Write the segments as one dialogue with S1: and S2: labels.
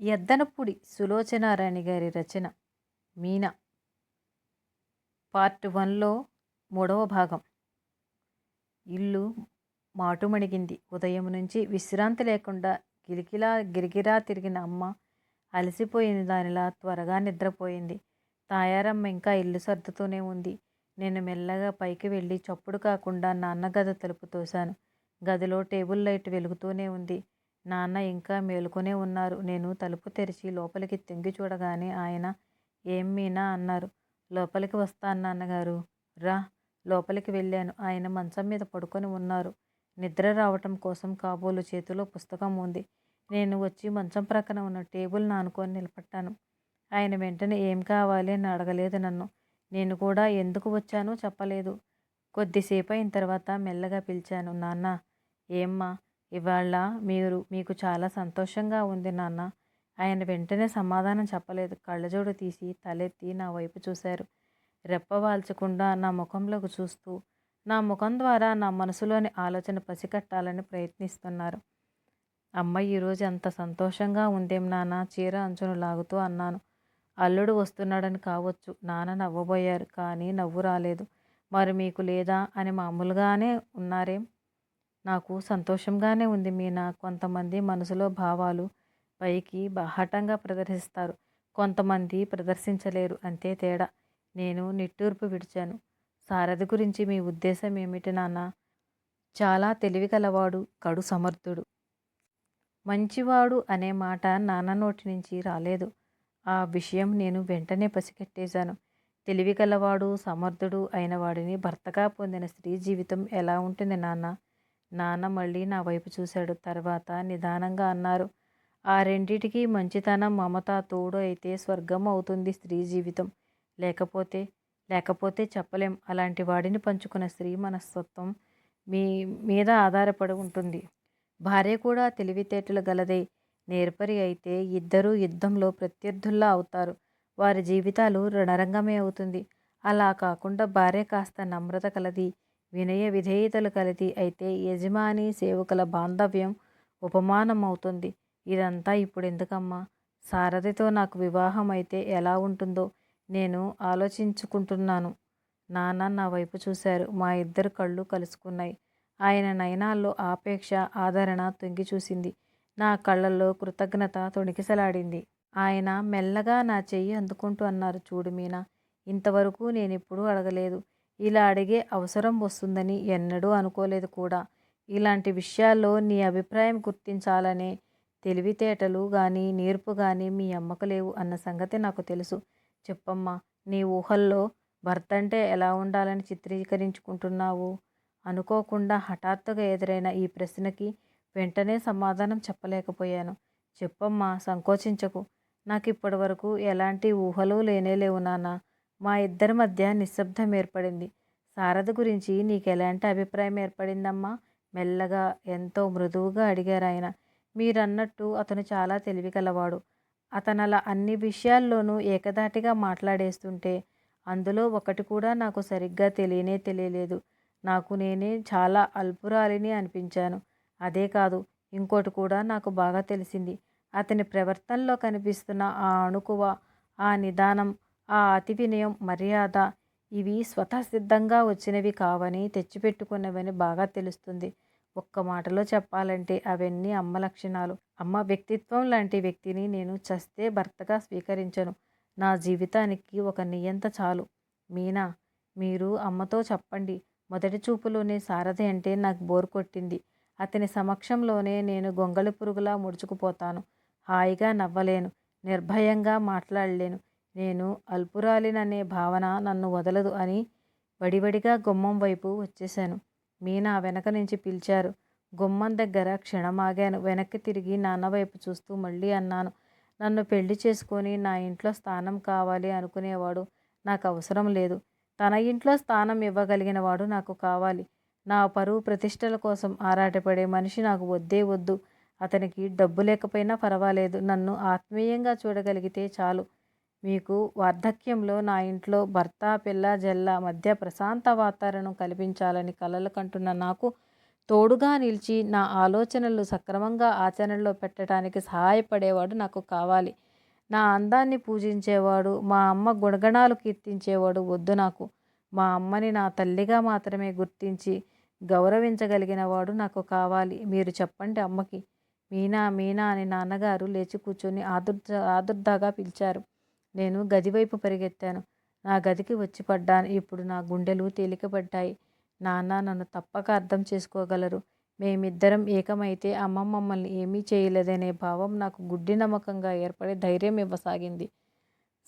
S1: ఎద్దనపూడి సులోచనారాణి గారి రచన మీనా. పార్ట్ వన్లో మూడవ భాగం. ఇల్లు మాటుమణిగింది. ఉదయం నుంచి విశ్రాంతి లేకుండా గిలిగిలా గిరిగిరా తిరిగిన అమ్మ అలసిపోయిన దానిలా త్వరగా నిద్రపోయింది. తాయారమ్మ ఇంకా ఇల్లు సర్దుతూనే ఉంది. నేను మెల్లగా పైకి వెళ్ళి చప్పుడు కాకుండా నాన్న గది తలుపు తోశాను. గదిలో టేబుల్ లైట్ వెలుగుతూనే ఉంది. నాన్న ఇంకా మేలుకొనే ఉన్నారు. నేను తలుపు తెరిచి లోపలికి తొంగి చూడగానే ఆయన ఏం మీనా? అన్నారు. లోపలికి వస్తాను నాన్నగారు. రా లోపలికి వెళ్ళాను. ఆయన మంచం మీద పడుకొని ఉన్నారు. నిద్ర రావటం కోసం కాబోలు చేతిలో పుస్తకం ఉంది. నేను వచ్చి మంచం ప్రక్కన ఉన్న టేబుల్ నానుకొని నిలబట్టాను ఆయన వెంటనే ఏం కావాలి? అని అడగలేదు నన్ను. నేను కూడా ఎందుకు వచ్చానో చెప్పలేదు. కొద్దిసేపు అయిన తర్వాత మెల్లగా పిలిచాను నాన్న ఏమ్మా ఇవాళ మీరు మీకు చాలా సంతోషంగా ఉంది నాన్న. ఆయన వెంటనే సమాధానం చెప్పలేదు. కళ్ళజోడు తీసి తలెత్తి నా వైపు చూశారు. రెప్పవాల్చకుండా నా ముఖంలోకి చూస్తూ నా ముఖం ద్వారా నా మనసులోని ఆలోచన పసికట్టాలని ప్రయత్నిస్తున్నారు. అమ్మ ఈరోజు అంత సంతోషంగా ఉందేం నాన్న? చీర అంచును లాగుతూ అన్నాను. అల్లుడు వస్తున్నాడని కావచ్చు. నాన్న నవ్వబోయారు కానీ నవ్వు రాలేదు. మరి మీకు లేదా అని మామూలుగానే ఉన్నారేం? నాకు సంతోషంగానే ఉంది. మీనా కొంతమంది మనసులో భావాలు పైకి బాహటంగా ప్రదర్శిస్తారు. కొంతమంది ప్రదర్శించలేరు. అంతే తేడా. నేను నిట్టూర్పు విడిచాను. సారథి గురించి మీ ఉద్దేశం ఏమిటి నాన్న? చాలా తెలివి గలవాడు కడు సమర్థుడు. మంచివాడు అనే మాట నాన్న నోటి నుంచి రాలేదు. ఆ విషయం నేను వెంటనే పసిగట్టేశాను. తెలివి గలవాడు సమర్థుడు అయిన వాడిని భర్తగా పొందిన స్త్రీ జీవితం ఎలా ఉంటుంది నాన్న? నాన్న మళ్ళీ నా వైపు చూశాడు. తర్వాత నిదానంగా అన్నారు. ఆ రెండిటికి మంచితనం మమత తోడు అయితే స్వర్గం అవుతుంది స్త్రీ జీవితం. లేకపోతే లేకపోతే చెప్పలేం. అలాంటి వాడిని పంచుకున్న స్త్రీ మనస్తత్వం మీ మీద ఆధారపడి ఉంటుంది. భార్య కూడా తెలివితేటలు గలదే. నేర్పరి అయితే ఇద్దరూ యుద్ధంలో ప్రత్యర్థుల్లా అవుతారు. వారి జీవితాలు రణరంగమే అవుతుంది. అలా కాకుండా భార్య కాస్త నమ్రత కలది. వినయ విధేయతలు కలిది అయితే యజమాని సేవకుల బాంధవ్యం ఉపమానం అవుతుంది ఇదంతా ఇప్పుడు ఎందుకమ్మా సారథితో నాకు వివాహం అయితే ఎలా ఉంటుందో నేను ఆలోచించుకుంటున్నాను. నాన్న నా వైపు చూశారు. మా ఇద్దరు కళ్ళు కలుసుకున్నాయి. ఆయన నయనాల్లో ఆపేక్ష ఆదరణ తొంగి చూసింది. నా కళ్ళల్లో కృతజ్ఞత తొణికిసలాడింది. ఆయన మెల్లగా నా చెయ్యి అందుకుంటూ అన్నారు. చూడు మీనా ఇంతవరకు నేను ఎప్పుడూ అడగలేదు. ఇలా అడిగే అవసరం వస్తుందని ఎన్నడూ అనుకోలేదు కూడా. ఇలాంటి విషయాల్లో నీ అభిప్రాయం గుర్తించాలనే తెలివితేటలు కానీ నేర్పు కానీ మీ అమ్మకు లేవు అన్న సంగతి నాకు తెలుసు. చెప్పమ్మా నీ ఊహల్లో భర్త అంటే ఎలా ఉండాలని చిత్రీకరించుకుంటున్నావు? అనుకోకుండా హఠాత్తుగా ఎదురైన ఈ ప్రశ్నకి వెంటనే సమాధానం చెప్పలేకపోయాను. చెప్పమ్మా సంకోచించకు. నాకు ఇప్పటి వరకు ఎలాంటి ఊహలు లేనే లేవు నాన్న. మా ఇద్దరి మధ్య నిశ్శబ్దం ఏర్పడింది. శారద గురించి నీకు ఎలాంటి అభిప్రాయం ఏర్పడిందమ్మా? మెల్లగా ఎంతో మృదువుగా అడిగారు ఆయన. మీరన్నట్టు అతను చాలా తెలివిగలవాడు. అతను అలా అన్ని విషయాల్లోనూ ఏకధాటిగా మాట్లాడేస్తుంటే అందులో ఒకటి కూడా నాకు సరిగ్గా తెలియనే తెలియలేదు. నాకు నేనే చాలా అల్పురాలిని అనిపించాను. అదే కాదు ఇంకోటి కూడా నాకు బాగా తెలిసింది. అతని ప్రవర్తనలో కనిపిస్తున్న ఆ అణుకువ ఆ నిదానం ఆ అతి వినయం మర్యాద ఇవి స్వతసిద్ధంగా వచ్చినవి కావని తెచ్చిపెట్టుకున్నవని బాగా తెలుస్తుంది. ఒక్క మాటలో చెప్పాలంటే అవన్నీ అమ్మ లక్షణాలు. అమ్మ వ్యక్తిత్వం లాంటి వ్యక్తిని నేను చస్తే భర్తగా స్వీకరించను. నా జీవితానికి ఒక నియంత చాలు. మీనా మీరు అమ్మతో చెప్పండి. మొదటి చూపులోనే సారథి అంటే నాకు బోర్ కొట్టింది. అతని సమక్షంలోనే నేను గొంగళి పురుగులా ముడుచుకుపోతాను. హాయిగా నవ్వలేను. నిర్భయంగా మాట్లాడలేను. నేను అల్పురాలిననే భావన నన్ను వదలదు అని వడివడిగా గుమ్మం వైపు వచ్చేశాను. మీనా వెనక నుంచి పిలిచారు. గుమ్మం దగ్గర క్షణమాగాను. వెనక్కి తిరిగి నాన్న వైపు చూస్తూ మళ్ళీ అన్నాను. నన్ను పెళ్ళి చేసుకొని నా ఇంట్లో స్థానం కావాలి అనుకునేవాడు నాకు అవసరం లేదు. తన ఇంట్లో స్థానం ఇవ్వగలిగిన వాడు నాకు కావాలి. నా పరువు ప్రతిష్టల కోసం ఆరాటపడే మనిషి నాకు వద్దే వద్దు. అతనికి డబ్బు లేకపోయినా పర్వాలేదు. నన్ను ఆత్మీయంగా చూడగలిగితే చాలు. మీకు వార్ధక్యంలో నా ఇంట్లో భర్త పిల్ల జల్ల మధ్య ప్రశాంత వాతావరణం కల్పించాలని కలలు కంటున్న నాకు తోడుగా నిలిచి నా ఆలోచనలు సక్రమంగా ఆచరణలో పెట్టడానికి సహాయపడేవాడు నాకు కావాలి. నా అందాన్ని పూజించేవాడు మా అమ్మ గుణగణాలు కీర్తించేవాడు వద్దు నాకు. మా అమ్మని నా తల్లిగా మాత్రమే గుర్తించి గౌరవించగలిగిన వాడు నాకు కావాలి. మీరు చెప్పండి అమ్మకి. మీనా మీనా అని నాన్నగారు లేచి కూర్చొని ఆదుర్ద ఆదుర్దాగా పిలిచారు. నేను గదివైపు పరిగెత్తాను. నా గదికి వచ్చి పడ్డాను. ఇప్పుడు నా గుండెలు తేలికపడ్డాయి. నాన్న నన్ను తప్పక అర్థం చేసుకోగలరు. మేమిద్దరం ఏకమైతే అమ్మ మమ్మల్ని ఏమీ చేయలేదనే భావం నాకు గుడ్డి నమ్మకంగా ఏర్పడి ధైర్యం ఇవ్వసాగింది.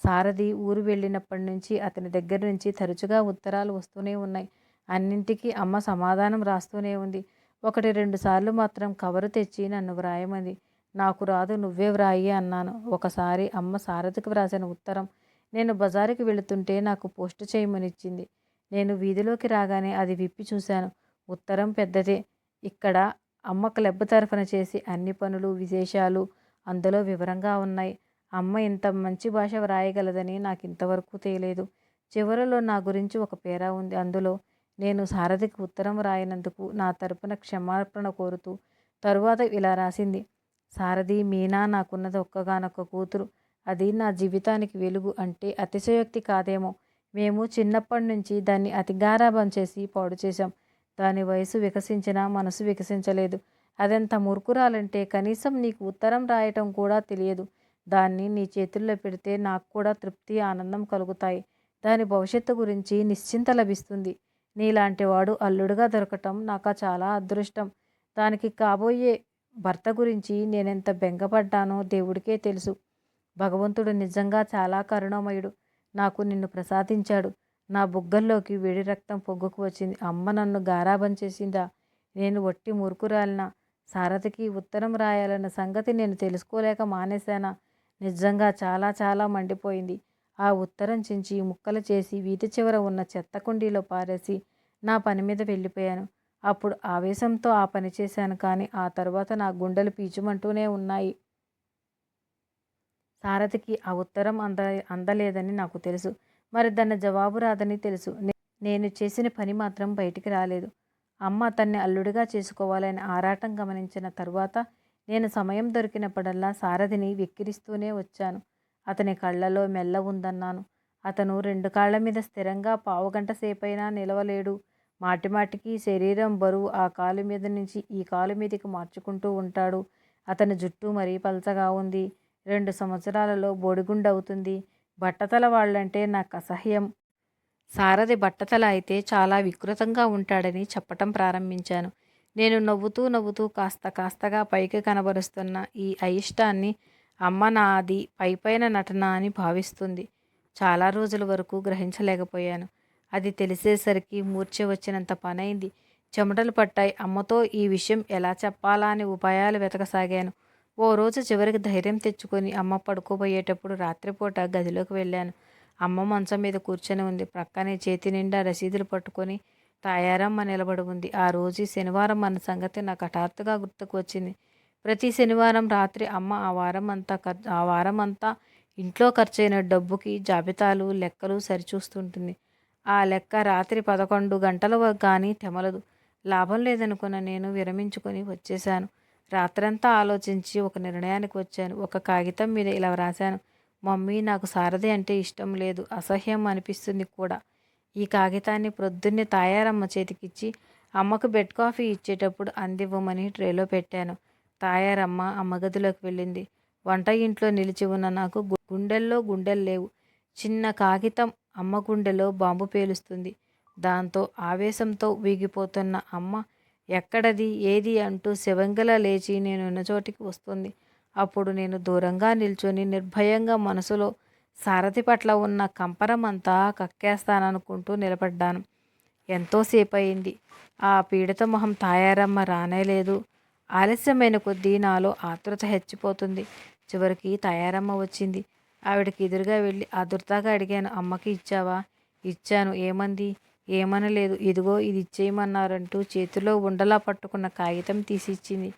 S1: సారథి ఊరు వెళ్ళినప్పటి నుంచి అతని దగ్గర నుంచి తరచుగా ఉత్తరాలు వస్తూనే ఉన్నాయి. అన్నింటికీ అమ్మ సమాధానం రాస్తూనే ఉంది. ఒకటి రెండు సార్లు మాత్రం కవరు తెచ్చి నన్ను వ్రాయమంది. నాకు రాదు నువ్వే వ్రాయి అన్నాను. ఒకసారి అమ్మ సారథికి వ్రాసిన ఉత్తరం నేను బజారుకి వెళుతుంటే నాకు పోస్ట్ చేయమనిచ్చింది. నేను వీధిలోకి రాగానే అది విప్పి చూశాను. ఉత్తరం పెద్దదే. ఇక్కడ అమ్మ క్లబ్ తరఫున చేసి అన్ని పనులు విశేషాలు అందులో వివరంగా ఉన్నాయి. అమ్మ ఇంత మంచి భాష వ్రాయగలదని నాకు ఇంతవరకు తెలియలేదు చివరిలో నా గురించి ఒక పేరా ఉంది. అందులో నేను సారథికి ఉత్తరం రాయనందుకు నా తరపున క్షమాపణ కోరుతూ తరువాత ఇలా రాసింది. సారథి మీనా నాకున్నది ఒక్కగానొక్క కూతురు. అది నా జీవితానికి వెలుగు అంటే అతిశయోక్తి కాదేమో. మేము చిన్నప్పటి నుంచి దాన్ని అతిగారాభం చేసి పాడు చేశాం. దాని వయసు వికసించినా మనసు వికసించలేదు. అదెంత మురుకురాలంటే కనీసం నీకు ఉత్తరం రాయటం కూడా తెలియదు. దాన్ని నీ చేతుల్లో పెడితే నాకు కూడా తృప్తి ఆనందం కలుగుతాయి. దాని భవిష్యత్తు గురించి నిశ్చింత లభిస్తుంది. నీలాంటి వాడు అల్లుడుగా దొరకటం నాకు చాలా అదృష్టం. దానికి కాబోయే భర్త గురించి నేనెంత బెంగపడ్డానో దేవుడికే తెలుసు. భగవంతుడు నిజంగా చాలా కరుణమయుడు. నాకు నిన్ను ప్రసాదించాడు. నా బుగ్గల్లోకి వేడి రక్తం పొగ్గుకు వచ్చింది. అమ్మ నన్ను గారాబం చేసిందా? నేను వట్టి మురుకురాలిన? సారథికి ఉత్తరం రాయాలన్న సంగతి నేను తెలుసుకోలేక మానేశానా? నిజంగా చాలా చాలా మండిపోయింది. ఆ ఉత్తరం చించి ముక్కలు చేసి వీధి చివర ఉన్న చెత్త కుండీలో పారేసి నా పని మీద వెళ్ళిపోయాను. అప్పుడు ఆవేశంతో ఆ పని చేశాను కానీ ఆ తర్వాత నా గుండెలు పీచుమంటూనే ఉన్నాయి. సారథికి ఆ ఉత్తరం అంద అందలేదని నాకు తెలుసు. మరి దాన్ని జవాబు రాదని తెలుసు. నేను చేసిన పని మాత్రం బయటికి రాలేదు. అమ్మ తన్ని అల్లుడిగా చేసుకోవాలని ఆరాటం గమనించిన తర్వాత నేను సమయం దొరికినప్పుడల్లా సారథిని వెక్కిరిస్తూనే వచ్చాను. అతని కళ్ళలో మెల్ల ఉందన్నాను. అతను రెండు కాళ్ళ మీద స్థిరంగా పావుగంట సేపైనా నిలవలేడు. మాటిమాటికి శరీరం బరువు ఆ కాలు మీద నుంచి ఈ కాలు మీదకి మార్చుకుంటూ ఉంటాడు. అతని జుట్టు మరీ పలచగా ఉంది. రెండు సంవత్సరాలలో బొడిగుండవుతుంది బట్టతల వాళ్ళంటే నాకు అసహ్యం. సారథి బట్టతల అయితే చాలా వికృతంగా ఉంటాడని చెప్పటం ప్రారంభించాను. నేను నవ్వుతూ నవ్వుతూ కాస్త కాస్తగా పైకి కనబరుస్తున్న ఈ అయిష్టాన్ని అమ్మ నాది పైపైన నటన అని భావిస్తుంది. చాలా రోజుల వరకు గ్రహించలేకపోయాను. అది తెలిసేసరికి మూర్ఛ వచ్చినంత పనైంది. చెమటలు పట్టాయి. అమ్మతో ఈ విషయం ఎలా చెప్పాలా అని ఉపాయాలు వెతకసాగాను. ఓ రోజు చివరికి ధైర్యం తెచ్చుకొని అమ్మ పడుకోబోయేటప్పుడు రాత్రిపూట గదిలోకి వెళ్ళాను. అమ్మ మంచం మీద కూర్చొని ఉంది. ప్రక్కనే చేతి నిండా రసీదులు పట్టుకొని తాయారమ్మ నిలబడి ఉంది. ఆ రోజు శనివారం అన్న సంగతి నాకు హఠాత్తుగా గుర్తుకు వచ్చింది. ప్రతి శనివారం రాత్రి అమ్మ ఆ వారం అంతా ఆ వారం అంతా ఇంట్లో ఖర్చయిన డబ్బుకి జాబితాలు లెక్కలు సరిచూస్తుంటుంది. ఆ లెక్క రాత్రి పదకొండు గంటల కానీ తెమలదు. లాభం లేదనుకున్న నేను విరమించుకొని వచ్చేశాను. రాత్రంతా ఆలోచించి ఒక నిర్ణయానికి వచ్చాను. ఒక కాగితం మీద ఇలా వ్రాశాను. మమ్మీ నాకు సారథి అంటే ఇష్టం లేదు. అసహ్యం అనిపిస్తుంది కూడా. ఈ కాగితాన్ని ప్రొద్దున్నే తాయారమ్మ చేతికిచ్చి అమ్మకు బెడ్ కాఫీ ఇచ్చేటప్పుడు అందివ్వమని ట్రేలో పెట్టాను. తాయారమ్మ అమ్మ గదిలోకి వెళ్ళింది. వంట ఇంట్లో నిలిచి ఉన్న నాకు గుండెల్లో గుండెలు లేవు. చిన్న కాగితం అమ్మ గుండెలో బాంబు పేలుస్తుంది. దాంతో ఆవేశంతో వీగిపోతున్న అమ్మ ఎక్కడది? ఏది? అంటూ శివంగల లేచి నేను ఉన్న చోటికి వస్తుంది. అప్పుడు నేను దూరంగా నిల్చొని నిర్భయంగా మనసులో సారథి పట్ల ఉన్న కంపరం అంతా కక్కేస్తాననుకుంటూ నిలబడ్డాను. ఎంతోసేపు అయింది ఆ పీడిత మొహం తాయారమ్మ రానేలేదు ఆలస్యమైన కొద్దీ నాలో ఆతృత హెచ్చిపోతుంది. చివరికి తయారమ్మ వచ్చింది. ఆవిడకి ఎదురుగా వెళ్ళి ఆదుర్తాగా అడిగాను అమ్మకి ఇచ్చావా? ఇచ్చాను. ఏమంది? ఏమనలేదు. ఇదిగో ఇది ఇచ్చేయమన్నారంటూ చేతిలో ఉండలా పట్టుకున్న కాగితం తీసి ఇచ్చింది.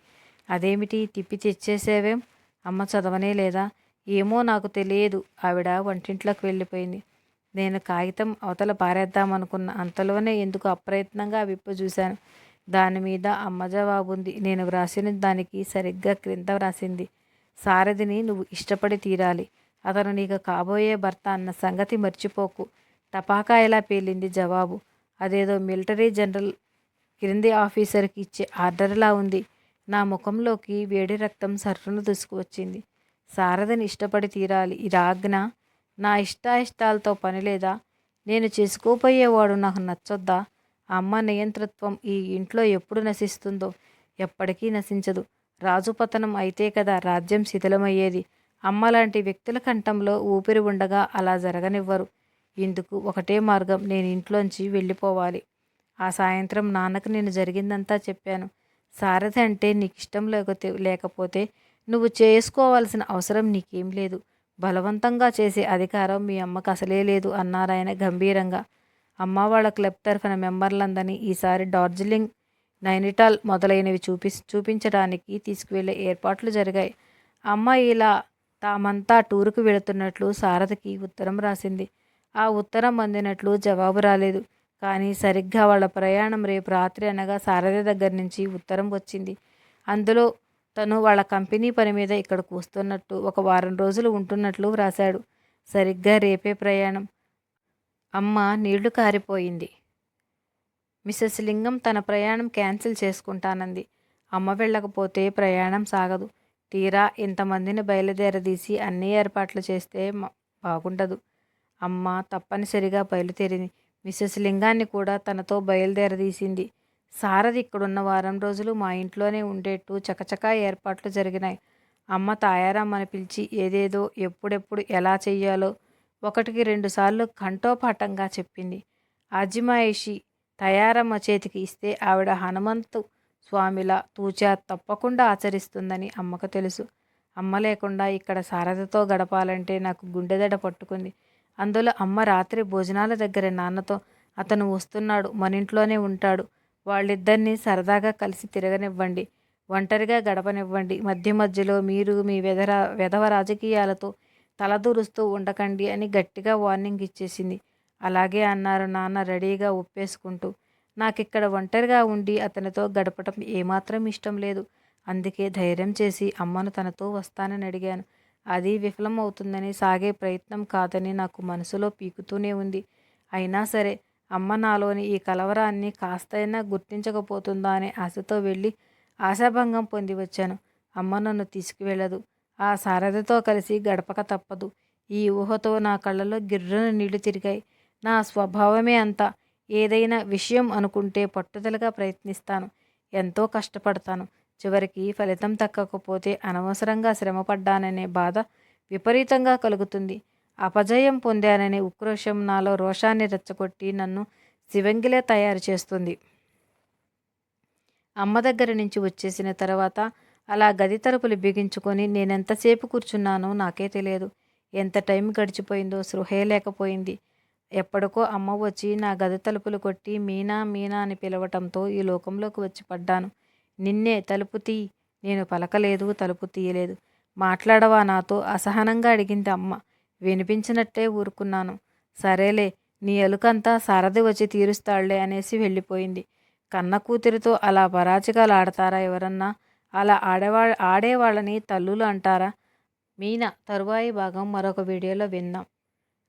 S1: అదేమిటి? తిప్పి తెచ్చేసేవేం? అమ్మ చదవనే లేదా? ఏమో నాకు తెలియదు. ఆవిడ వంటింట్లోకి వెళ్ళిపోయింది. నేను కాగితం అవతల పారేద్దామనుకున్న అంతలోనే ఎందుకు అప్రయత్నంగా విప్పు చూశాను? దాని మీద అమ్మ జవాబుంది నేను వ్రాసిన దానికి సరిగ్గా క్రింద వ్రాసింది సారథిని నువ్వు ఇష్టపడి తీరాలి. అతను నీకు కాబోయే భర్త అన్న సంగతి మర్చిపోకు. టపాకాయలా పేలింది జవాబు. అదేదో మిలిటరీ జనరల్ క్రింది ఆఫీసర్కి ఇచ్చే ఆర్డర్లా ఉంది. నా ముఖంలోకి వేడి రక్తం సర్రును దూసుకువచ్చింది. సారథని ఇష్టపడి తీరాలి. ఇది ఆజ్ఞ నా ఇష్టాయిష్టాలతో పని లేదా? నేను చేసుకోపోయేవాడు నాకు నచ్చొద్దా? అమ్మ నియంతృత్వం ఈ ఇంట్లో ఎప్పుడు నశిస్తుందో? ఎప్పటికీ నశించదు. రాజు పతనం అయితే కదా రాజ్యం శిథిలమయ్యేది? అమ్మ లాంటి వ్యక్తుల కంఠంలో ఊపిరి ఉండగా అలా జరగనివ్వరు. ఇందుకు ఒకటే మార్గం నేను ఇంట్లోంచి వెళ్ళిపోవాలి. ఆ సాయంత్రం నాన్నకు నేను జరిగిందంతా చెప్పాను. సారథి అంటే నీకు ఇష్టం లేకపోతే లేకపోతే నువ్వు చేసుకోవాల్సిన అవసరం నీకేం లేదు. బలవంతంగా చేసే అధికారం మీ అమ్మకు అసలే లేదు అన్నారాయన గంభీరంగా. అమ్మ వాళ్ళ క్లబ్ తరఫున మెంబర్లందరినీ ఈసారి డార్జిలింగ్ నైనిటాల్ మొదలైనవి చూపి చూపించడానికి తీసుకువెళ్ళే ఏర్పాట్లు జరిగాయి. అమ్మ ఇలా తామంతా టూరుకు వెళుతున్నట్లు సారథికి ఉత్తరం రాసింది. ఆ ఉత్తరం అందినట్లు జవాబు రాలేదు. కానీ సరిగ్గా వాళ్ళ ప్రయాణం రేపు రాత్రి అనగా సారథి దగ్గర నుంచి ఉత్తరం వచ్చింది. అందులో తను వాళ్ళ కంపెనీ పని మీద ఇక్కడికి వస్తున్నట్టు ఒక వారం రోజులు ఉంటున్నట్లు వ్రాశాడు. సరిగ్గా రేపే ప్రయాణం. అమ్మ నీళ్ళు కారిపోయింది. మిస్సెస్ లింగం తన ప్రయాణం క్యాన్సిల్ చేసుకుంటానంది. అమ్మ వెళ్ళకపోతే ప్రయాణం సాగదు. తీరా ఇంతమందిని బయలుదేరదీసి అన్ని ఏర్పాట్లు చేస్తే బాగుండదు. అమ్మ తప్పనిసరిగా బయలుదేరింది. మిస్సెస్ లింగాన్ని కూడా తనతో బయలుదేరదీసింది. సారథి ఇక్కడున్న వారం రోజులు మా ఇంట్లోనే ఉండేట్టు చకచకా ఏర్పాట్లు జరిగినాయి. అమ్మ తాయారామ్మని పిలిచి ఏదేదో ఎప్పుడెప్పుడు ఎలా చెయ్యాలో ఒకటికి రెండుసార్లు కంఠోపాఠంగా చెప్పింది. అజిమాయిషి తయారమ్మ చేతికి ఇస్తే ఆవిడ హనుమంతు స్వామిలా తూచా తప్పకుండా ఆచరిస్తుందని అమ్మకు తెలుసు. అమ్మ లేకుండా ఇక్కడ సారథతో గడపాలంటే నాకు గుండెదడ పట్టుకుంది. అందులో అమ్మ రాత్రి భోజనాల దగ్గర నాన్నతో అతను వస్తున్నాడు మన ఇంట్లోనే ఉంటాడు. వాళ్ళిద్దరినీ సరదాగా కలిసి తిరగనివ్వండి. ఒంటరిగా గడపనివ్వండి. మధ్య మధ్యలో మీరు మీ వెధరా వెధవ రాజకీయాలతో తలదూరుస్తూ ఉండకండి అని గట్టిగా వార్నింగ్ ఇచ్చేసింది. అలాగే అన్నారు నాన్న రెడీగా ఒప్పేసుకుంటూ. నాకిక్కడ ఒంటరిగా ఉండి అతనితో గడపటం ఏమాత్రం ఇష్టం లేదు. అందుకే ధైర్యం చేసి అమ్మను తనతో వస్తానని అడిగాను. అది విఫలం అవుతుందని సాగే ప్రయత్నం కాదని నాకు మనసులో పీకుతూనే ఉంది. అయినా సరే అమ్మ నాలోని ఈ కలవరాన్ని కాస్తైనా గుర్తించకపోతుందా అనే ఆశతో వెళ్ళి ఆశాభంగం పొంది వచ్చాను. అమ్మ నన్ను తీసుకువెళ్ళదు. ఆ సారథితో కలిసి గడపక తప్పదు. ఈ ఊహతో నా కళ్ళలో గిర్రను నీళ్ళు తిరిగాయి. నా స్వభావమే అంతా ఏదైనా విషయం అనుకుంటే పట్టుదలగా ప్రయత్నిస్తాను. ఎంతో కష్టపడతాను. చివరికి ఫలితం తక్కకపోతే అనవసరంగా శ్రమపడ్డాననే బాధ విపరీతంగా కలుగుతుంది. అపజయం పొందాననే ఉక్రోషం నాలో రోషాన్ని రెచ్చగొట్టి నన్ను శివంగిలే తయారు చేస్తుంది. అమ్మ దగ్గర నుంచి వచ్చేసిన తర్వాత అలా గది తలుపులు బిగించుకొని నేనెంతసేపు కూర్చున్నానో నాకే తెలియదు. ఎంత టైం గడిచిపోయిందో సృహే లేకపోయింది. ఎప్పటికో అమ్మ వచ్చి నా గది తలుపులు కొట్టి మీనా మీనా అని పిలవటంతో ఈ లోకంలోకి వచ్చి పడ్డాను. నిన్నే తలుపు తీ. నేను పలకలేదు తలుపు తీయలేదు. మాట్లాడవా నాతో? అసహనంగా అడిగింది అమ్మ. వినిపించినట్టే ఊరుకున్నాను. సరేలే నీ ఎలుకంతా సారథి వచ్చి తీరుస్తాళ్ళే అనేసి వెళ్ళిపోయింది. కన్న కూతురితో అలా పరాచికాలు ఆడతారా ఎవరన్నా? అలా ఆడేవా ఆడేవాళ్ళని తల్లులు అంటారా? మీనా తరువాయి భాగం మరొక వీడియోలో విన్నాం